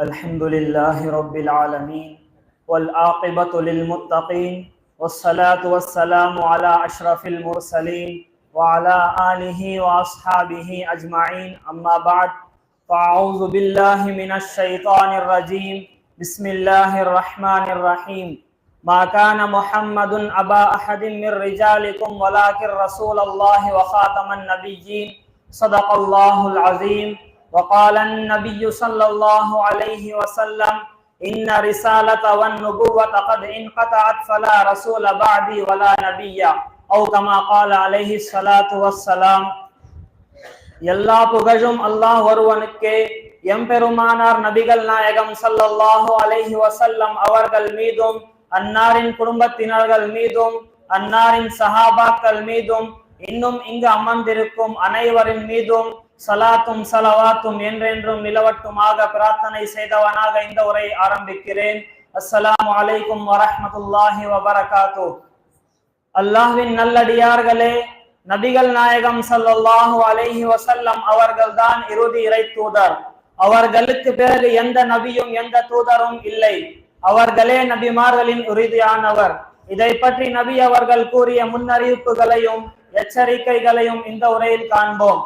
الحمد لله رب العالمين والعاقبة للمتقين والصلاة والسلام على أشرف المرسلين وعلى آله وأصحابه أجمعين. أما بعد، فأعوذ بالله من الشيطان الرجيم. بسم الله الرحمن الرحيم. ما كان محمد أبا أحد من رجالكم، ولكن رسول الله وخاتم النبيين صدق الله العظيم وقال النبي صلى الله عليه وسلم إن رسالة والنبوة قد انقطعت فلا رسول بعدي ولا نبي أو كما قال عليه الصلاة والسلام எல்லா புகழும் அல்லாஹ் ஒருவனுக்கே எம்பெருமானார் நபிகள் நாயகம் ஸல்லல்லாஹு அலைஹி வஸல்லம் அவர்கள் மீதும் அன்னாரின் குடும்பத்தினர்கள் மீதும் அன்னாரின் சஹாபாக்கள் மீதும் இன்னும் இங்கு அமர்ந்திருக்கும் அனைவரின் மீதும் சலாத்தும் சலவாத்தும் என்றென்றும் நிலவட்டுமாக பிரார்த்தனை செய்தவனாக இந்த உரை ஆரம்பிக்கிறேன். அஸ்ஸலாமு அலைக்கும் வரஹ்மத்துல்லாஹி வபரகாத்து. அல்லாஹ்வின் நல்லடியார்களே நபிகள் நாயகம் ஸல்லல்லாஹு அலைஹி வசல்லம் அவர்கள் தான் இறுதி இறை தூதர். அவர்களுக்கு பிறகு எந்த நபியும் எந்த தூதரும் இல்லை. அவர்களே நபிமார்களின் உறுதியானவர். இதை பற்றி நபி அவர்கள் கூறிய முன்னறிவிப்புகளையும் எச்சரிக்கைகளையும் இந்த உரையில் காண்போம்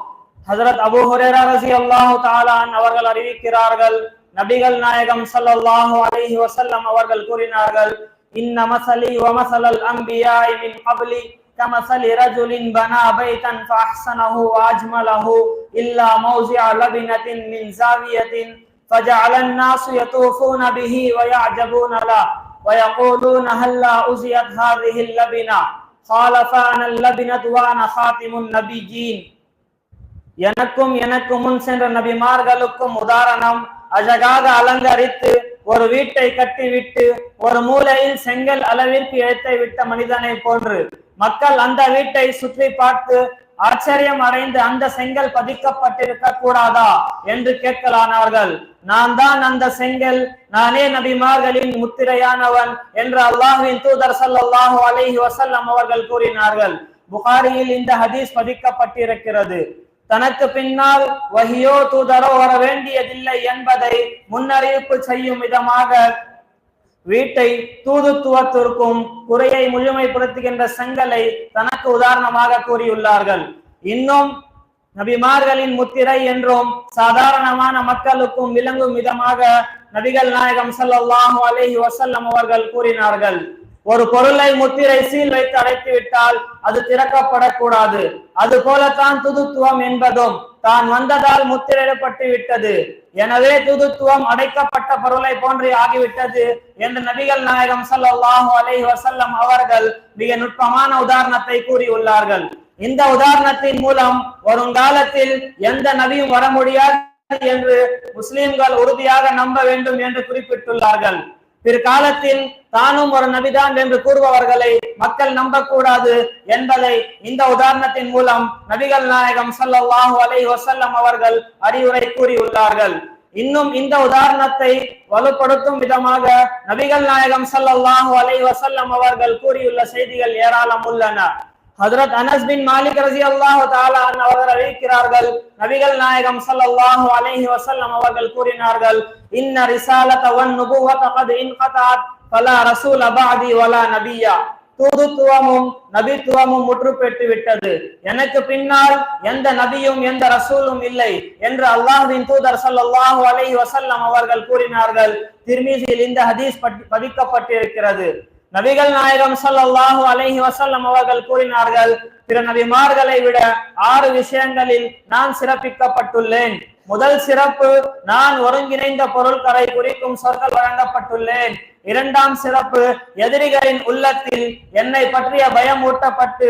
ஹஜரத் அபு ஹுரேரா ரலியல்லாஹு தஆலா அவர்கள் அறிவிக்கிறார்கள் நபிகள் நாயகம் ஸல்லல்லாஹு அலைஹி வஸல்லம் அவர்கள் கூறினார்கள் இன்ன மஸலி வ மஸலல் அன்பியாஇ மின் கப்லி كمثل رجل بنى بيتا فأحسنه وأجمله إلا موضع لبنة من زاوية فجعل الناس يطوفون به ويعجبون له ويقولون هلا أزيت هذه اللبنة எனக்கும் எனக்கு முன் சென்ற நபிமார்களுக்கும் உதாரணம் அழகாக அலங்கரித்து ஒரு வீட்டை கட்டிவிட்டு ஒரு மூலையில் செங்கல் அளவிற்கு இழைத்து விட்ட மனிதனை போன்று. மக்கள் அந்த வீட்டை சுற்றி பார்த்து ஆச்சரியம் அடைந்து அந்த செங்கல் பதிக்கப்பட்டிருக்க கூடாதா என்று கேட்கலானார்கள். நான் தான் அந்த செங்கல். நானே நபிமார்களின் முத்திரையானவன் என்று அல்லாஹுவின் தூதர் சல்லாஹு அலஹி வசல்லம் அவர்கள் கூறினார்கள். புகாரியில் இந்த ஹதீஸ் பதிக்கப்பட்டிருக்கிறது. தனக்கு பின்னால் வகியோ தூதரோ வர வேண்டியதில்லை என்பதை முன்னறிவிப்பு செய்யும் விதமாக வீட்டை தூதுத்துவத்திற்கும் குறையை முழுமைப்படுத்துகின்ற செங்கலை தனக்கு உதாரணமாக கூறியுள்ளார்கள். இன்னும் நபிமார்களின் முத்திரை என்றும் சாதாரணமான மக்களுக்கும் விளங்கும் விதமாக நபிகள் நாயகம் சல்லாஹு அலைஹி வசல்லம் அவர்கள் கூறினார்கள். ஒரு பொருளை முத்திரை சீல் வைத்து அடைத்து விட்டால் அது திறக்கப்படக்கூடாது. அது போலத்தான் துதுத்துவம் என்பதும் தான் வந்ததால் முத்திரையிடப்பட்டு விட்டது. எனவே துதுத்துவம் அடைக்கப்பட்ட பொருளை போன்று ஆகிவிட்டது என்று நபிகள் நாயகம் சல்லாஹூ அலை வசல்லம் அவர்கள் மிக நுட்பமான உதாரணத்தை கூறியுள்ளார்கள். இந்த உதாரணத்தின் மூலம் வருங்காலத்தில் எந்த நபியும் வர முடியாது என்று முஸ்லிம்கள் உறுதியாக நம்ப வேண்டும் என்று குறிப்பிட்டுள்ளார்கள். பிற்காலத்தில் தானும் ஒரு நபிதான் என்று கூறுபவர்களை மக்கள் நம்பக்கூடாது என்பதை இந்த உதாரணத்தின் மூலம் நபிகள் நாயகம் ஸல்லல்லாஹு அலை வசல்லம் அவர்கள் அறிவுரை கூறியுள்ளார்கள். இன்னும் இந்த உதாரணத்தை வலுப்படுத்தும் விதமாக நபிகள் நாயகம் ஸல்லல்லாஹு அலை வசல்லம் அவர்கள் கூறியுள்ள செய்திகள் ஏராளம் உள்ளன. ஹதரத் அனஸ் பின் மாலிக் ரசி ரலியல்லாஹு தாலா அவர்கள் அறிவிக்கிறார்கள். நபிகள் நாயகம் சல்லல்லாஹு அலைஹி வசல்லம் அவர்கள் கூறினார்கள் இன்ன ரிசாலத வன் நுபுவத கத் இன்கதாத் பலா ரசூல பஅதி வலா நபியா. தூதுத்துவமும் நபித்துவமும் முற்று பெற்று விட்டது. எனக்கு பின்னால் எந்த நபியும் எந்த ரசூலும் இல்லை என்று அல்லாஹ்வின் தூதர் ஸல்லல்லாஹு அலை வசல்லம் அவர்கள் கூறினார்கள். திருமீசியில் இந்த ஹதீஸ் பதிக்கப்பட்டிருக்கிறது. நபிகள் நாயகம் ஸல்லல்லாஹு அலஹி வசல்லம் அவர்கள் கூறினார்கள் பிற நபிமார்களை விட ஆறு விஷயங்களில் நான் சிறப்பிக்கப்பட்டுள்ளேன். முதல் சிறப்பு நான் ஒருங்கிணைந்த பொருட்களை குறிக்கும் சொற்கள் வழங்கப்பட்டுள்ளேன். இரண்டாம் சிறப்பு எதிரிகளின் உள்ளத்தில் என்னை பற்றிய பயம் ஊட்டப்பட்டு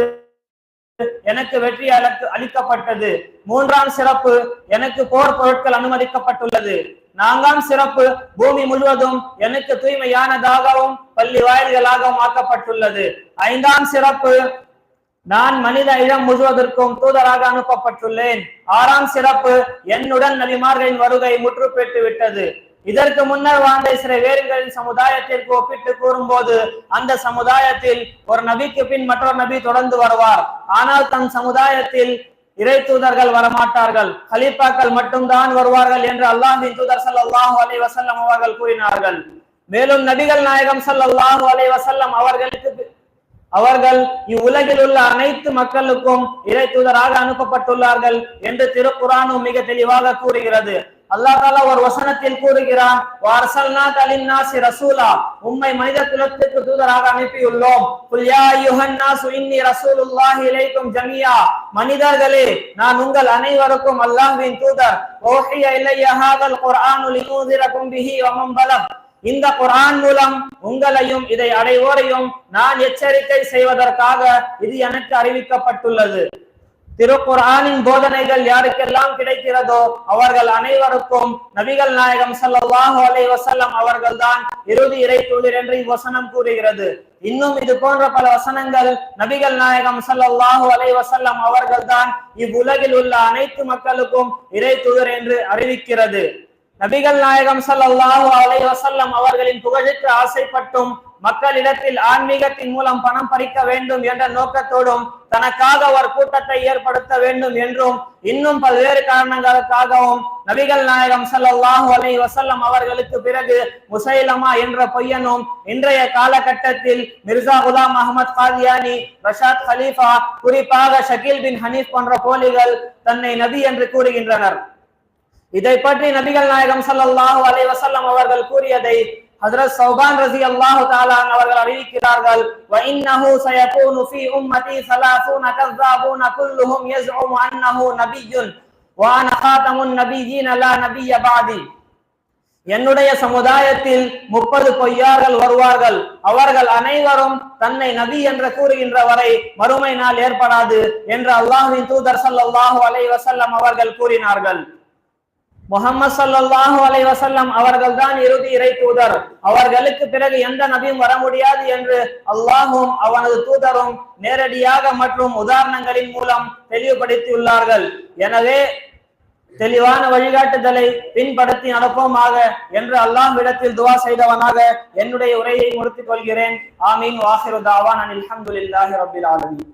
எனக்கு வெற்றி அளிக்க அளிக்கப்பட்டது. மூன்றாம் சிறப்பு எனக்கு போர் பொருட்கள் அனுமதிக்கப்பட்டுள்ளது. நான்காம் சிறப்பு பூமி முழுவதும் எனக்கு தூய்மையானதாகவும் பள்ளி வாயில்களாகவும் ஆக்கப்பட்டுள்ளது. ஐந்தாம் சிறப்பு நான் மனித இடம் முழுவதற்கும் தூதராக அனுப்பப்பட்டுள்ளேன். ஆறாம் சிறப்பு என்னுடன் நபிமார்களின் வருகை முற்றுப்பெற்று விட்டது இதற்கு முன்னர் வாழ்ந்த சில வேறுகளின் சமுதாயத்திற்கு ஒப்பிட்டு கூறும்போது அந்த சமுதாயத்தில் ஒரு நபிக்கு பின் மற்றொரு நபி தொடர்ந்து வருவார். ஆனால் தன் சமுதாயத்தில் இறை தூதர்கள் வரமாட்டார்கள். ஹலீஃபாக்கள் மட்டும்தான் வருவார்கள் என்று அல்லாஹின் தூதர் ஸல்லல்லாஹு அலி வசல்லம் அவர்கள் கூறினார்கள். மேலும் நபிகள் நாயகம் ஸல்லல்லாஹு அலி வசல்லம் அவர்களுக்கு அவர்கள் இவ்வுலகில் உள்ள அனைத்து மக்களுக்கும் இறை தூதராக அனுப்பப்பட்டுள்ளார்கள் என்று திருக்குறானும் மிக தெளிவாக கூறுகிறது. அல்லா தாலா ஒரு வசனத்தில் கூறுகிறான் வாரசல்னா கலின்னாசி ரசூலா. உம்மை மனித குலத்துக்கு தூதராக அனுப்பியுள்ளோம். குல் யா அய்யுஹன் ரசூலுல்லாஹி இலைக்கும் ஜமியா. மனிதர்களே நான் உங்கள் அனைவருக்கும் அல்லாஹ்வின் தூதர். ஓஹிய இலைய ஹாதல் குர்ஆனு லியூதிரகும் பிஹி வமம் பலக். இந்த குரான் மூலம் உங்களையும் இதை அடைவோரையும் நான் எச்சரிக்கை செய்வதற்காக இது எனக்கு அறிவிக்கப்பட்டுள்ளது. திருக்குர்ஆனின் போதனைகள் யாருக்கெல்லாம் கிடைக்கிறதோ அவர்கள் அனைவருக்கும் நபிகள் நாயகம் சல்லாஹு அலை வசல்லம் அவர்கள் தான் இறுதி இறை தூதர் என்று இவ்வசனம் கூறுகிறது. இன்னும் இது போன்ற பல வசனங்கள் நபிகள் நாயகம் சல்லாஹு அலை வசல்லம் அவர்கள் தான் இவ்வுலகில் உள்ள அனைத்து மக்களுக்கும் இறை தூதர் என்று அறிவிக்கிறது. நபிகள் நாயகம் சல்லாஹு அலை வசல்லம் அவர்களின் புகழுக்கு ஆசைப்பட்டும் மக்களிடத்தில் ஆன்மீகத்தின் மூலம் பணம் பறிக்க வேண்டும் என்ற நோக்கத்தோடும் தனக்காக ஒரு கூட்டத்தை ஏற்படுத்த வேண்டும் என்றும் இன்னும் பல்வேறு காரணங்களுக்காகவும் நபிகள் நாயகம் சல்லாஹு அலைஹி வசல்லம் அவர்களுக்கு பிறகு முசைலமா என்ற பொய்யனும் இன்றைய காலகட்டத்தில் மிர்சா குலாம் அகமது காதியானி ரஷாத் ஹலீஃபா குறிப்பாக ஷகீல் பின் ஹனீஃப் போன்ற போலிகள் தன்னை நபி என்று கூறுகின்றனர். இதை பற்றி நபிகள் நாயகம் ஸல்லல்லாஹு அலை வசல்லம் அவர்கள் கூறியதை ஹஜரத் சௌபான் ரதி அல்லாஹு தாலான் அவர்கள் அறிவிக்கிறார்கள் وَإِنَّهُ سَيَكُونُ فِي أُمَّتِي ثَلَاثُونَ كَذَّابُونَ كُلُّهُمْ يَزْعُمُ أَنَّهُ نَبِيٌّ وَأَنَا خَاتَمُ النَّبِيِّينَ لَا نَبِيَّ بَعْدِي. என்னுடைய சமுதாயத்தில் முப்பது பொய்யார்கள் வருவார்கள். அவர்கள் அனைவரும் தன்னை நபி என்று கூறுகின்ற வரை மறுமை நாள் ஏற்படாது என்று அல்லாஹின் தூதர் சல்லாஹூ அலை வசல்லம் அவர்கள் கூறினார்கள். முகமது சல்லாஹு அலை வசல்லம் அவர்கள் தான் இறுதி இறை தூதர். அவர்களுக்கு பிறகு எந்த நபியும் வர முடியாது என்று அல்லாஹும் அவனது தூதரும் நேரடியாக மற்றும் உதாரணங்களின் மூலம் தெளிவுபடுத்தியுள்ளார்கள். எனவே தெளிவான வழிகாட்டுதலை பின்படுத்தி நடப்போமாக என்று அல்லாஹ் இடத்தில் துவா செய்தவனாக என்னுடைய உரையை முடித்துக் கொள்கிறேன். ஆமீன். வாசிரு தாவான். அனில் அல்ஹம்துலில்லாஹி ரபில் ஆலமீன்.